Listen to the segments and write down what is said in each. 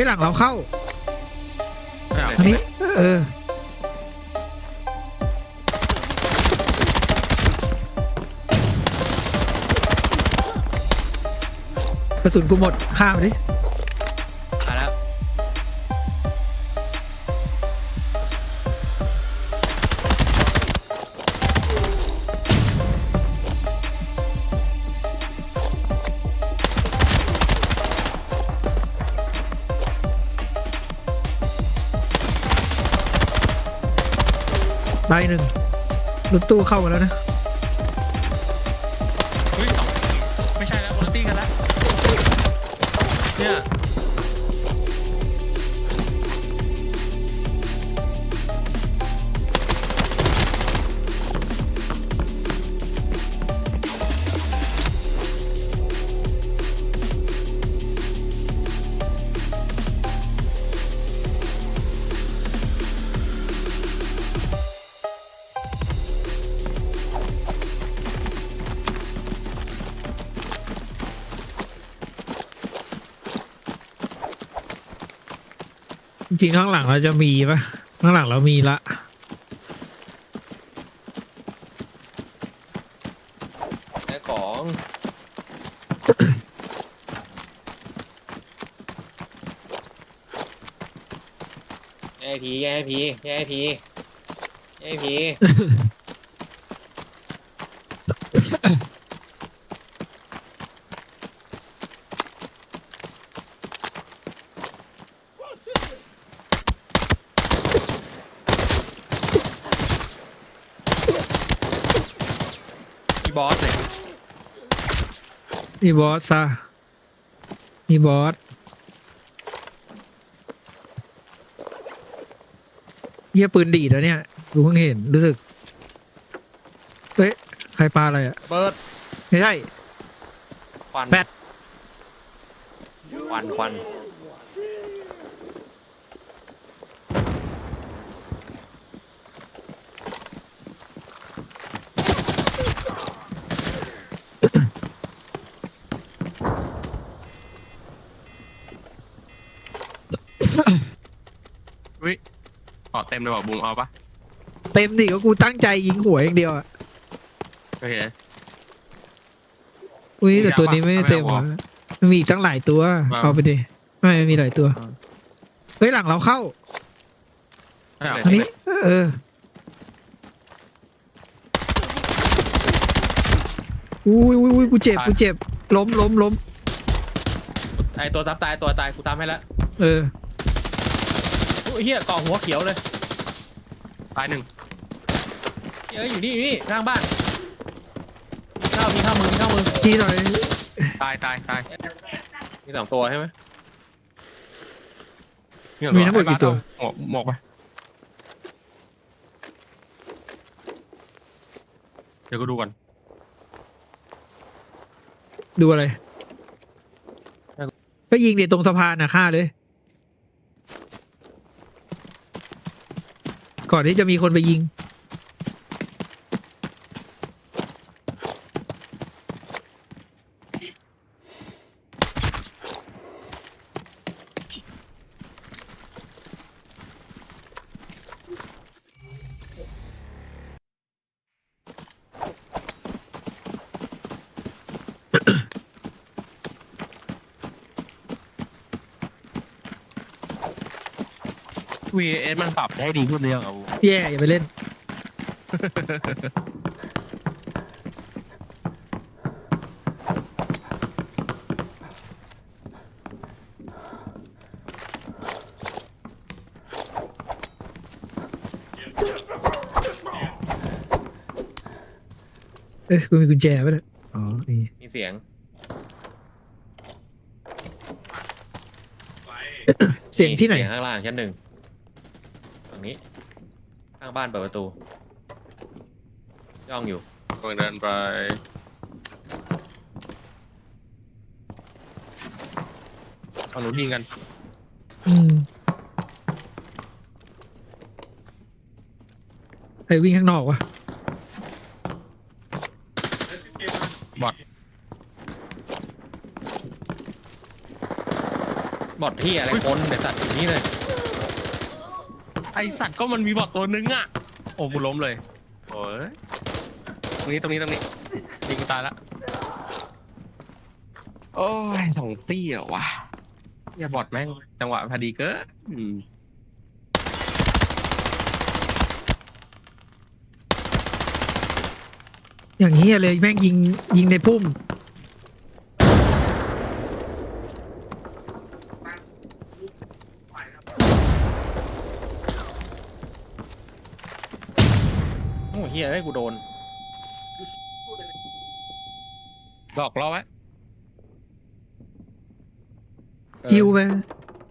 ฮ้ยหลังเราเข้าไม่เอาอันนี้เออกระสุนกูหมดข้ามดิ รถตู้เข้ามาแล้วนะ จริงๆข้างหลังเราจะมีปะข้างหลังเรามีละ ได้ของ แย่ผีแย่ผีแย่ผีแย่ผีพี่บอสเลย มีบอสซะมีบอสเฮียปืนดีดแล้วเนี่ยกูเพิ่งเห็นรู้สึกเฮ้ยใครปาอะไรอะเบิร์ดไม่ใช่ ควันแบตควันควัน อุ้ยขอเต็มเลยบอกบูมเอาปะเต็มดิก็กูตั้งใจยิงหัวอย่างเดียวอะโอเค อุ้ยแต่มึงตัวจะเอานี้ไม่เอาเต็มเอาอะมันมีอีกตั้งหลายตัวเอาเอาไปดิไม่มันมีหลายตัวเอาเฮ้ยหลังเราเข้าไม่เอาอันนี้ เอออุ้ยอุ้ยอุ้ยกูเจ็บกูเจ็บล้มล้มล้มไอตัวทับตายตัวตายกูตามให้แล้วเออ อุ้ยเฮียเกาะหัวเขียวเลยตายหนึ่งเอ้ยอยู่นี่อยู่นี่ข้างบ้านมีข้าวมีข้าวมือมีข้าวมือทีหน่อยตายตายตายมีสองตัวใช่ไหมเนี่ยมีทั้งหมดกี่ตัวหมวกหมวกไปเดี๋ยวกูดูก่อนดูอะไร ก็ยิงเดี๋ยวตรงสะพานนะฆ่าเลย ก่อนที่จะมีคนไปยิง วีเอสมันปรับได้ดีขึ้นเรื่องอะบูแย่อย่าไปเล่น เอ้ยกูมีกุญแจป่ะเนี่ยอ๋อนี่มีเสียงเสียงที่ไหน เสียงข้างล่างชั้นหนึ่งฝั่งนี้ข้าง บ้านเปิดประตู ย่องอยู่ กำลังเดินไปเอาหนูยิงกัน อืมไปวิ่งข้างนอกวะบอดบอดที่อะไรคนเดี๋ยวสัตว์อยู่นี่เลย ไอสัตว์ก็มันมีบอทตัวนึงอะ โอ้กูล้มเลย โอ้ยตรงนี้ตรงนี้ตรงนี้ยิงกูตายละ โอ้ยสองตี้เหรอวะอย่าบอทแม่ง จังหวะพอดีเกินอืมอย่างเฮียเลยแม่งยิงยิงในพุ่ม เฮียไอ้ยกูโดน หลอกล่อไว้เออฮิวไป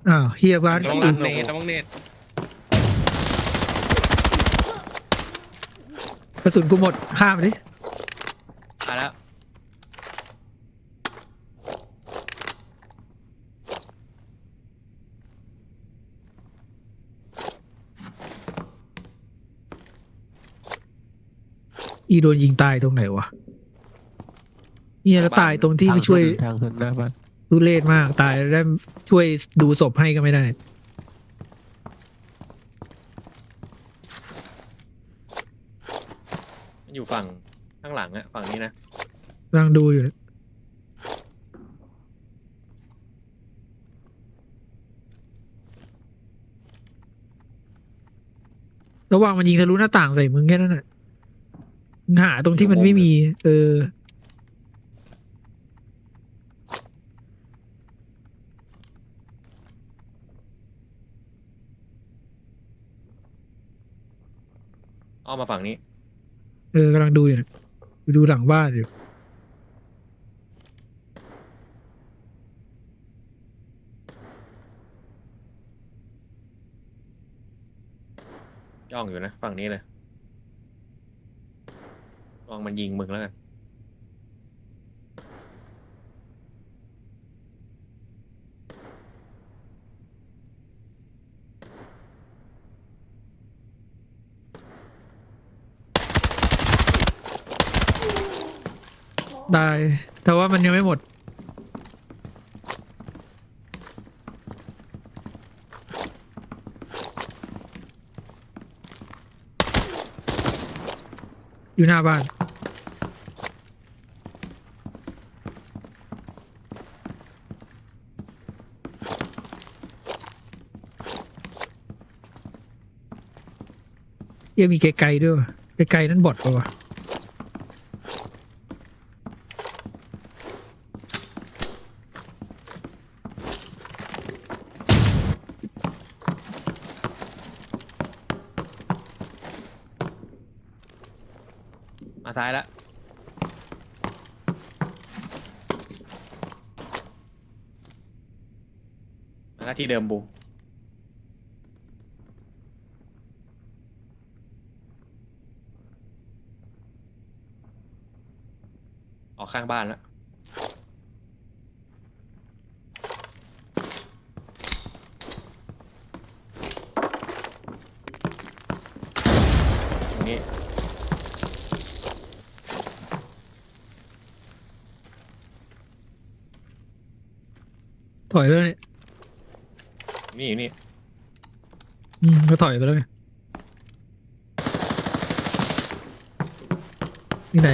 อ้าวเฮียบ้านระวังรัรัดนเนตระวังเนตกระสุนกูหมดข้ามไปดิตายแล้ว อีโดนยิงตายตรงไหนวะเนี่ยแล้วตายตรงที่ไปช่วยทางขึ้นหน้าบ้านทุเรศมากตายแล้วได้ช่วยดูศพให้ก็ไม่ได้ มันอยู่ฝั่งข้างหลังอะฝั่งนี้นะกำลังดูอยู่ ระหว่างมันยิงทะลุหน้าต่างใส่มึงแค่นั้นแหละมึง หาตรงที่มันไม่มี เออ อ้อมมาฝั่งนี้ เออกำลังดูอยู่นะไปดูหลังบ้านอยู่ ย่องอยู่นะ ฝั่งนี้เลย ลองมันยิงมึงแล้วกันตาย แต่ว่ามันยังไม่หมด อยู่หน้าบ้าน ยังมีไกลๆด้วยไกลๆนั้นบอดปะวะ มาซ้ายแล้วมาแล้วที่เดิมบูมออกข้างบ้านแล้ว ถอยไปแล้วเนี่ยนี่อยู่นี่อืมก็ถอยไปแล้วไงที่ไหน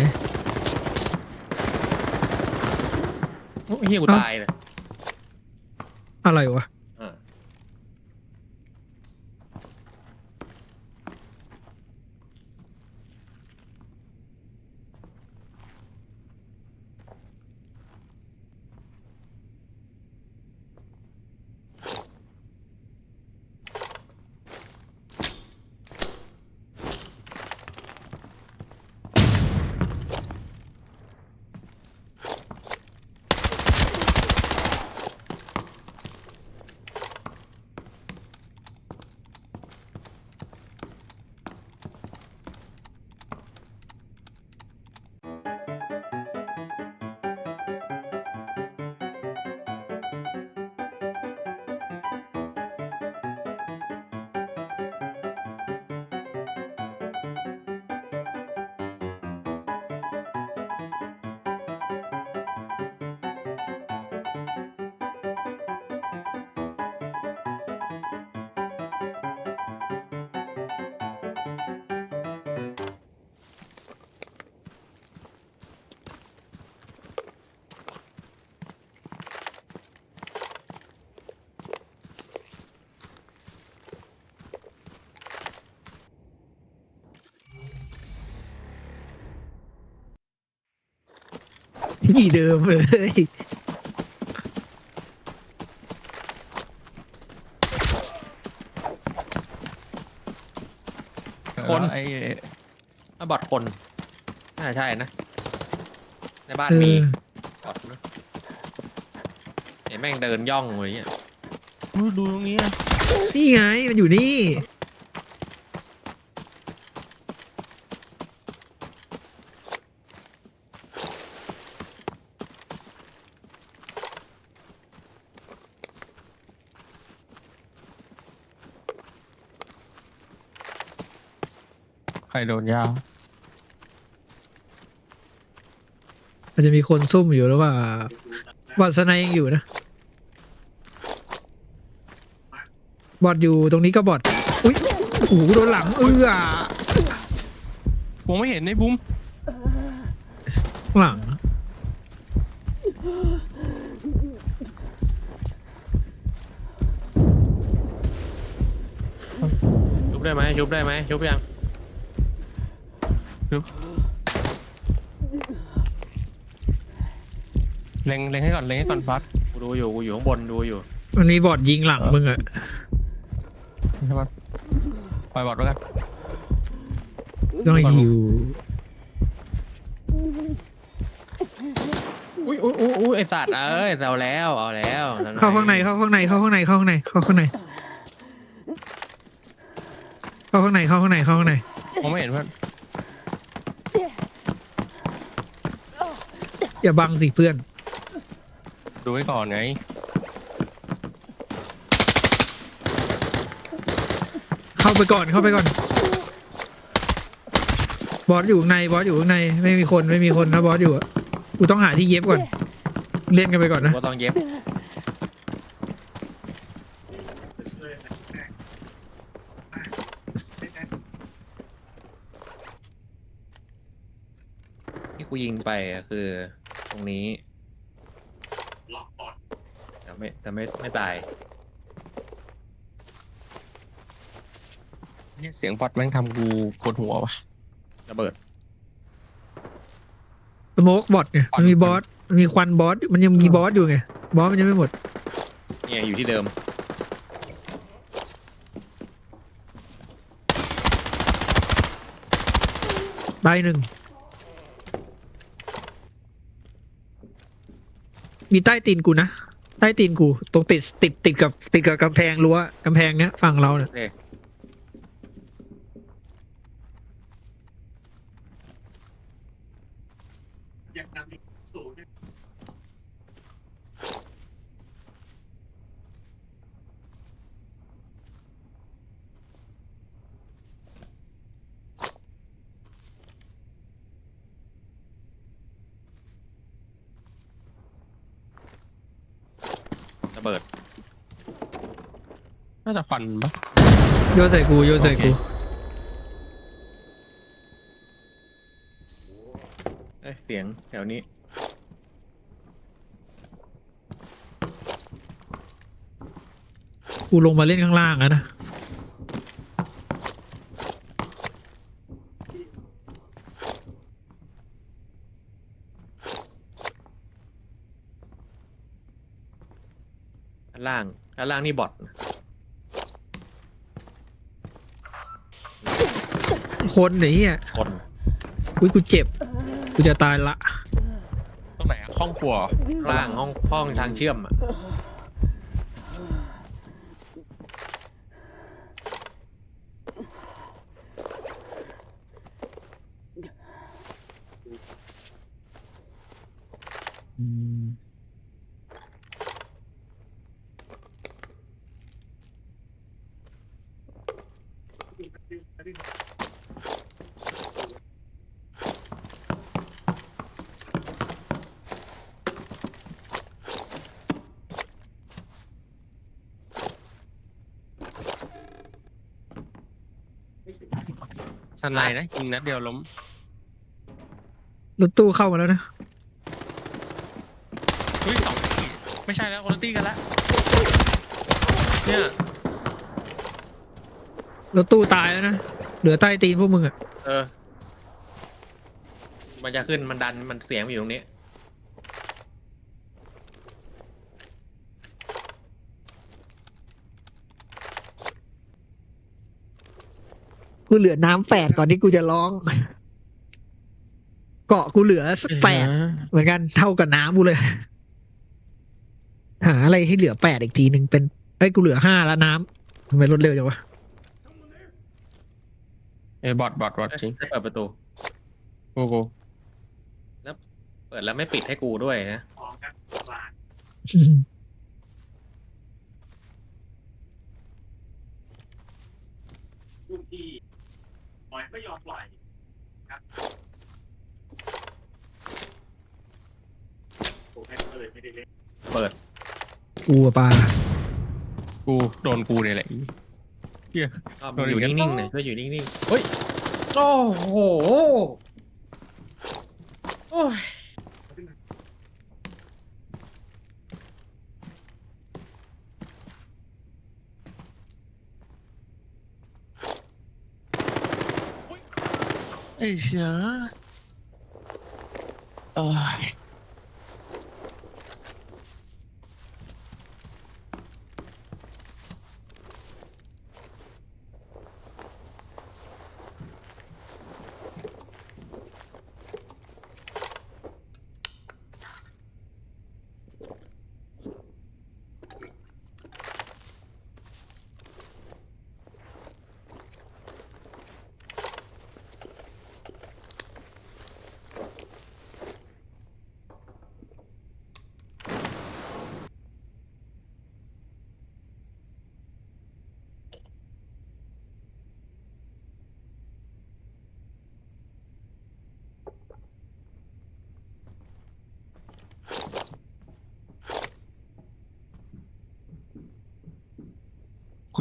โอ้ยเฮียกูเอ้า ตายเลยอะไรวะ ที่เดิมเลยคนไอ้อะบอดคนน่าจะใช่นะ ในบ้านเอมีอบอดนะเห็นแม่งเดินย่องเลยเนี่ยดูดูตรงนี้นะนี่ไงมันอยู่นี่ โดนยาวมันจะมีคนซุ่มอยู่หรือว่าบอดสไนยังอยู่นะบอดอยู่ตรงนี้ก็บอดอุ้ยโอ้โหโดนหลังเอื้อผมไม่เห็นในบุ้มข้างหลังชุบได้ไหมชุบได้ไหมชุบยัง เล็งเล็งให้ก่อนเล็งให้ก่อนฟัดกูดูอยู่กูอยู่ข้างบนดูอยู่มันมีบอดยิงหลังมึงอะใช่ปะปล่อยบอดไว้กันต้องหิวอุ้ยอุ้ยอุ้ยอุ้ยไอสัตว์เอ้ยเอาแล้วเอาแล้วเข้าข้างในเข้าข้างในเข้าข้างในเข้าข้างในเข้าข้างในเข้าข้างในเข้าข้างในเข้าข้างในผมไม่เห็นเพื่อน อย่าบังสิเพื่อน ดูไว้ก่อนไง เข้าไปก่อนเข้าไปก่อน บอสอยู่ข้างในบอสอยู่ข้างในไม่มีคนไม่มีคนถ้าบอสอยู่อะกูต้องหาที่เย็บก่อน เล่นกันไปก่อนนะกูต้องเย็บ ที่กูยิงไปอะคือ ตรงนี้แต่ไม่แต่ไม่ไม่ตายเนี่ยเสียงบอดแม่งทำกูปวดหัววะระเบิด สโมกบอทไงมันมีบอสมันมีควันบอสมันยังมีบอสอยู่ไงบอสมันยังไม่หมดเนี่ยอยู่ที่เดิมใบหนึ่ง มีใต้ตีนกูนะ ใต้ตีนกู ตรงติดติดติดกับติดกับกำแพงรั้วกำแพงเนี้ยฝั่งเราเนี่ย เคระเบิด น่าจะฟันปะโยนใส่กูโยนใส่กูโอเคเอ้ยเสียงแถวนี้ กูลงมาเล่นข้างล่างแล้วนะ ด้านล่างด้า นล่างนี่บอทนะคนไหนอะคนอุ้ยกูเจ็บ กูจะตายละตรงไหนอะห้องครัวเหรอล่างห้องห้องทางเชื่อมอะ สไนด์นะยิงนัดเดียวล้มรถตู้เข้ามาแล้วนะ เฮ้ยสองที่ไม่ใช่แล้วคนละตี้กันแล้วเนี่ยรถตู้ตายแล้วนะ เหลือใต้ตีนพวกมึงอะเออ มันจะขึ้นมันดันมันเสียงมันอยู่ตรงนี้ กูเหลือน้ำแปดก่อนที่กูจะร้อง เกาะกูเหลือสักแปดเหมือนกันเท่ากับน้ำกูเลย หาอะไรให้เหลือแปดอีกทีหนึ่งเป็นเอ้ยกูเหลือห้าแล้วน้ำทำไมลดเร็วจังวะเอ้ยบอทบอทบอทจริงจะเปิดประตูกูกูเปิดแล้วไม่ปิดให้กูด้วยนะ รุ่นที่ปล่อย ไม่ยอมปล่อยครับผมก็เลยไม่ได้เล่นเปิด กูอะปลากูโดนกูเนี่ยแหละเฮียอ้าวโดนอีอยู่กแล้ว นิ่งๆหน่อยช่วยอยู่นิ่งๆเฮ้ย โอ้โห โอ้ย ไอ้เ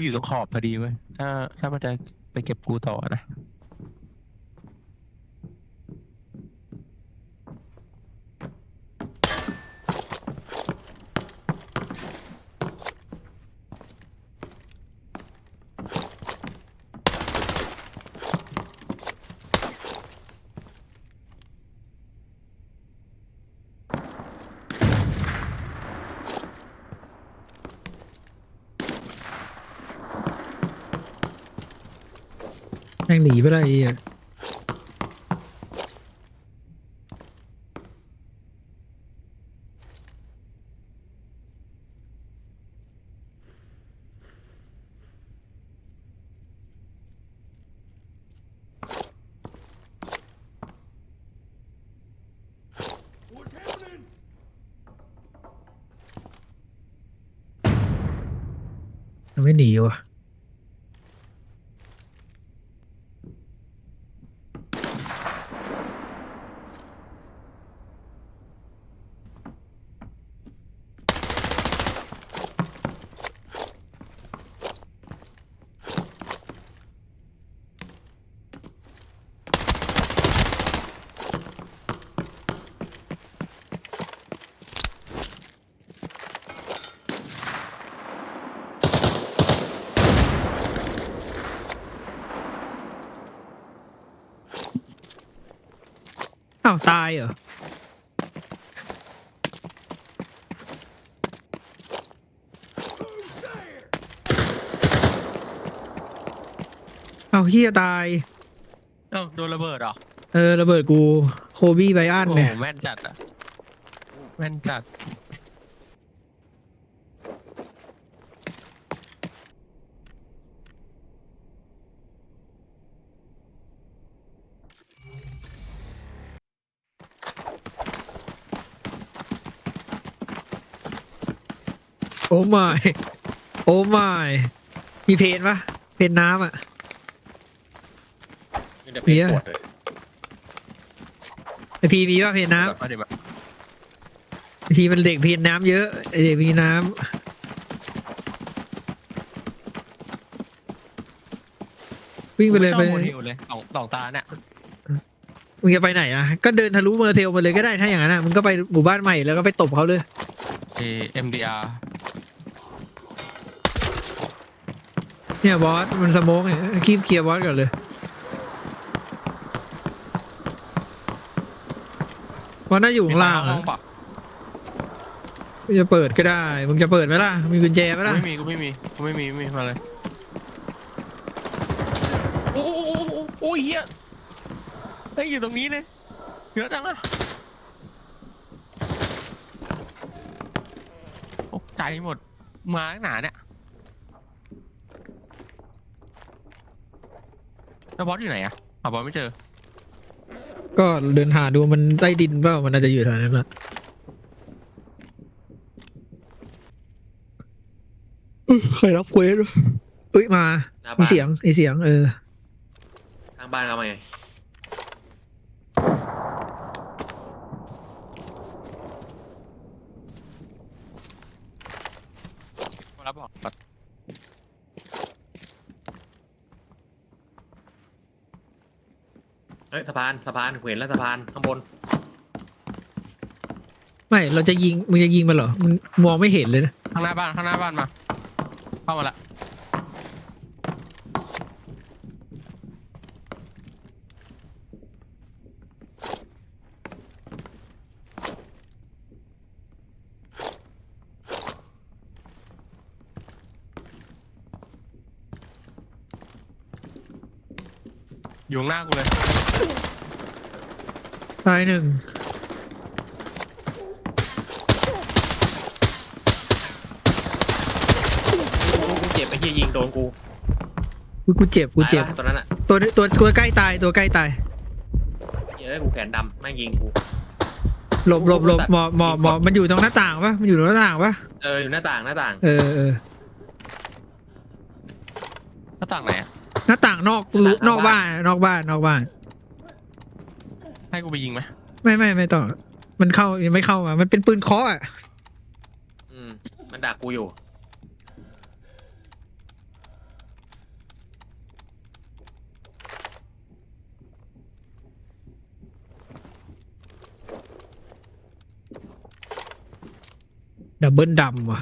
อยกูอยู่ตรงขอบพอดีเว้ยถ้าถ้ามันจะไปเก็บกูต่อนะ ม่งหนีไปเลยไอ้เหี้ยมันไม่หนีวะ เฮียตาย เอ้าโดนระเบิดเหรอเออระเบิดกูโคบี้ไบอันโอ้โหเนี่ยแม่นจัดอะแม่นจัด โอ้ไม่โอ้ไม่มีเพนปะเพนน้ำอะมีแต่ เพลงปวดเลยไอพีมีปะเพนน้มาเดี๋ยวมาำไอพีมันเด็กเพนน้ำเยอะไอเด็กมีน้ำวิ่งไปเลยกูไปม่ชอบโมเดลเลยสองสองตาเนี่ยมึงจะไปไหนอะก็เดินทะลุเมอร์เทลมาเลยก็ได้ถ้าอย่างนั้นอะมึงก็ไปหมู่บ้านใหม่แล้วก็ไปตบเขาเลย เอ MDR เนี่ยบอสมันสโมกเนี่ยคีบเคลียร์บอสก่อนเลย บอสน่าอยู่ข้างล่างห้อะองปะมึงจะเปิดก็ได้ มึงจะเปิดไหมล่ะ มีกุญแจไหมกูล่ะ ไม่มีกูไม่มีกูไม่มีไม่มีมาเลยโอ้โหโอ้โหโอ้ยเฮียเฮ้ยอยู่ตรงนี้เลยเยอะจังอะตกใจหมดมาตั้งหนาเนี่ยแล้วบอสอยู่ไหนอะหาบอสไม่เจอ ก็เดินหาดูมันใต้ดินเปล่ามันน่าจะอยู่แถวนั้นแหละอื้อใครรับเควสวะเอ้ยมาหน้ามีบ้านเสียงมีเสียงเออข้างบ้านเขามาไง มารับบอก เฮ้ยสะพานสะพานเห็นแล้วสะพานข้างบนไม่ เราจะยิง มึงจะยิงมันเหรอ มึงมองไม่เห็นเลยนะ ข้างหน้าบ้านข้างหน้าบ้านมา เข้ามาละ อยู่ข้างหน้ากูเลยตายหนึ่งกูเจ็บไอ้เหี้ยยิงโดนกูกูกูเจ็บกูเจ็บ ตายปะตัวนั้นอะตัวตัวตัวใกล้ตายตัวใกล้ตาย เหี้ยกูแขนดำแม่งยิงกู หลบหลบหลบสัตว์หมอบหมอบหมอบมันอยู่ตรงหน้าต่างปะมันอยู่ตรงหน้าต่างปะเอออยู่หน้าต่างหน้าต่าง เออเออ หน้าต่างไหนอะ ห น้าต่างนอกรูนอกบ้านนอกบ้านนอกบ้าน ให้กูไปยิงไหมไม่ไม่ไม่ต้องมันเข้ายังไม่เข้ามามันเป็นปืนเคาะอะอืมมันดักกูอยู่ ดับเบิลดำว่ะ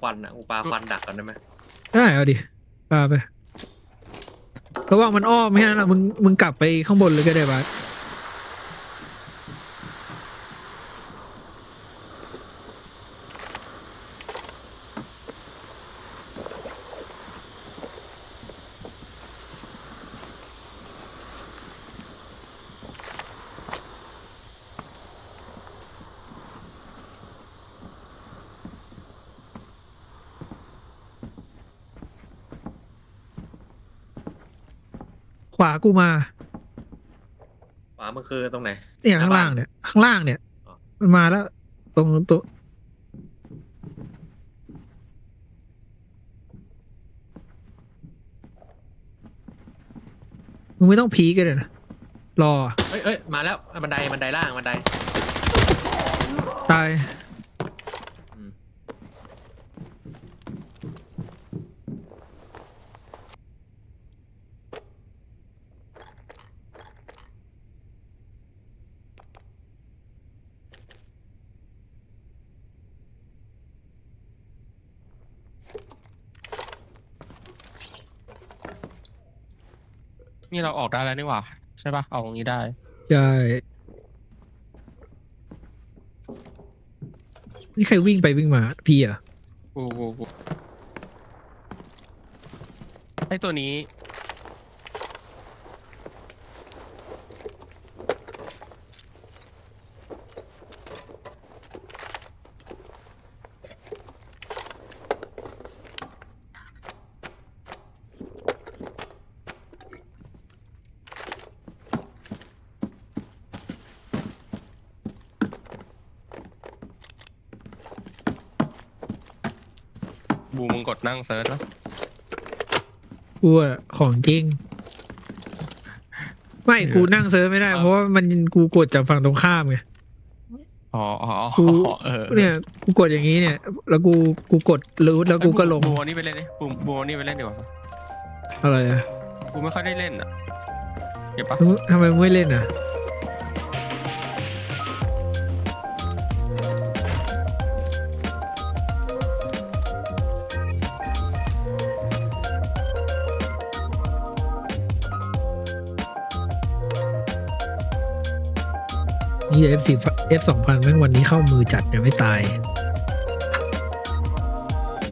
ควันอะกูปาควันดักกันได้ไหมได้เอาดิปาไประวังมันอ้อมไม่ใช่นะมึงมึงกลับไปข้างบนเลยก็ได้บาส วากูมา ขวามือคือตรงไหน เนี่ยข้างล่างเนี่ย ข้างล่างเนี่ย อ๋อ มันมาแล้ว ตรงตัวมึงไม่ต้องพีกันเลยนะรอ เอ้ยเอ้ยมาแล้วบันไดบันไดล่างบันไดตาย อืม นี่เราออกได้แล้วนี่หว่า ใช่ปะออกตรงนี้ได้ ใช่นี่ใครวิ่งไปวิ่งมา พี่เหรอะ กูกูกูไอตัวนี้ บูมึงกดนั่งเซิร์ชวะกูอะของจริง ไม่กูนั่งเซิร์ฟไม่ได้ เพราะว่ามันกูกดจากฝั่งตรงข้ามไง อ๋ออ๋อกูอ๋อเออเนี่ยกูกดอย่างนี้เนี่ย แล้วกูกูกดรูทแล้วกูก็ลงบูวันนี้ไปเล่นดิบูบูวันนี้ไปเล่นดีกว่าอะไรอะกูไม่ค่อยได้เล่นอะเก็บปะมึงทำไมมึงไม่เล่นอะ นี่เอฟสี่เอฟสองพันแม่งวันนี้เข้ามือจัดยังไม่ตาย